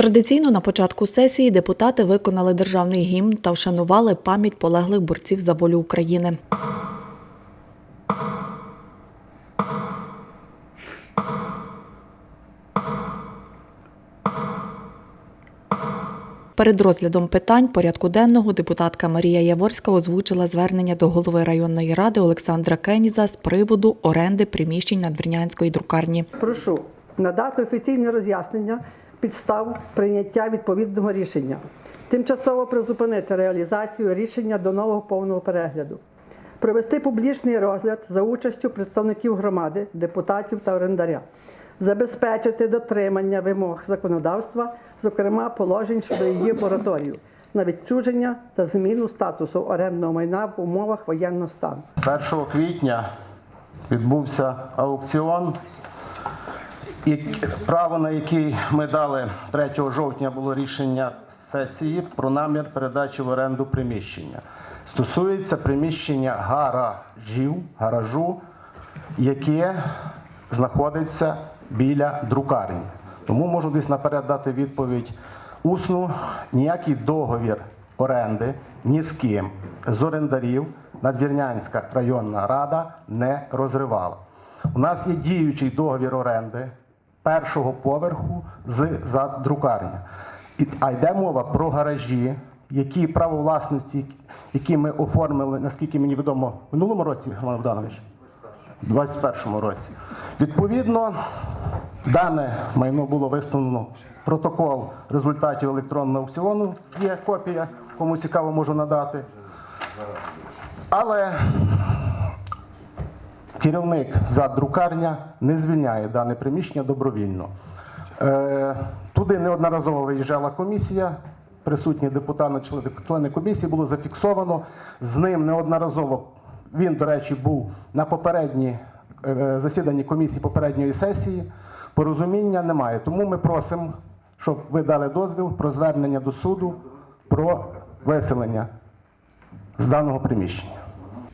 Традиційно на початку сесії депутати виконали державний гімн та вшанували пам'ять полеглих борців за волю України. Перед розглядом питань порядку денного депутатка Марія Яворська озвучила звернення до голови районної ради Олександра Кеніза з приводу оренди приміщень надвірнянської друкарні. Прошу надати офіційне роз'яснення підстав прийняття відповідного рішення, тимчасово призупинити реалізацію рішення до нового повного перегляду, провести публічний розгляд за участю представників громади, депутатів та орендаря, забезпечити дотримання вимог законодавства, зокрема положень щодо її мораторію, на відчуження та зміну статусу орендного майна в умовах воєнного стану. 1 квітня відбувся аукціон, і право, на який ми дали 3 жовтня, було рішення сесії про намір передачі в оренду приміщення. Стосується приміщення гаражів, гаражу, яке знаходиться біля друкарні. Тому можу десь наперед дати відповідь усну, ніякий договір оренди ні з ким з орендарів Надвірнянська районна рада не розривала. У нас є діючий договір оренди першого поверху з за друкарня. І- А йде мова про гаражі, які право власності, які ми оформили, наскільки мені відомо, в минулому році, Роман Богданович? У 2021 році. Відповідно, дане майно було виставлено протокол результатів електронного аукціону. Є копія, кому цікаво, можу надати. Але керівник за друкарня не звільняє дане приміщення добровільно. Е, туди неодноразово виїжджала комісія, присутні депутати, члени, комісії було зафіксовано. З ним неодноразово він, до речі, був на попередній е, засіданні комісії попередньої сесії. Порозуміння немає. Тому ми просимо, щоб ви дали дозвіл про звернення до суду про виселення з даного приміщення.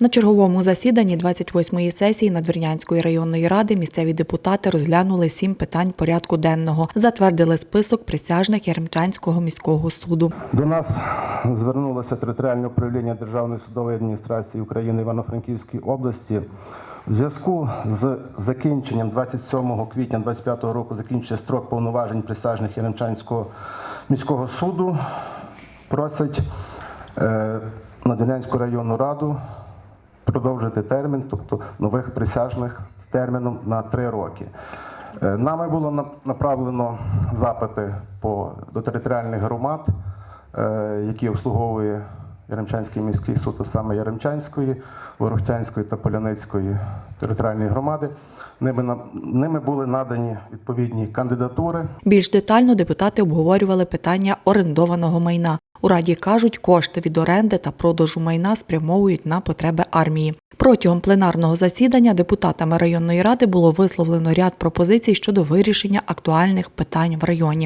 На черговому засіданні 28-ї сесії Надвірнянської районної ради місцеві депутати розглянули сім питань порядку денного, затвердили список присяжних Яремчанського міського суду. До нас звернулося територіальне управління Державної судової адміністрації України Івано-Франківської області. У зв'язку з закінченням 27 квітня 25 року закінчується строк повноважень присяжних Яремчанського міського суду. Просить е, Надвірнянську районну раду продовжити термін, тобто нових присяжних терміном на три роки. Е, Нами було направлено запити по, до територіальних громад, е, які обслуговує Яремчанський міський суд, а саме Яремчанської, Ворохтянської та Поляницької територіальної громади. Ними, ними були надані відповідні кандидатури. Більш детально депутати обговорювали питання орендованого майна. У раді кажуть, кошти від оренди та продажу майна спрямовують на потреби армії. Протягом пленарного засідання депутатами районної ради було висловлено ряд пропозицій щодо вирішення актуальних питань в районі.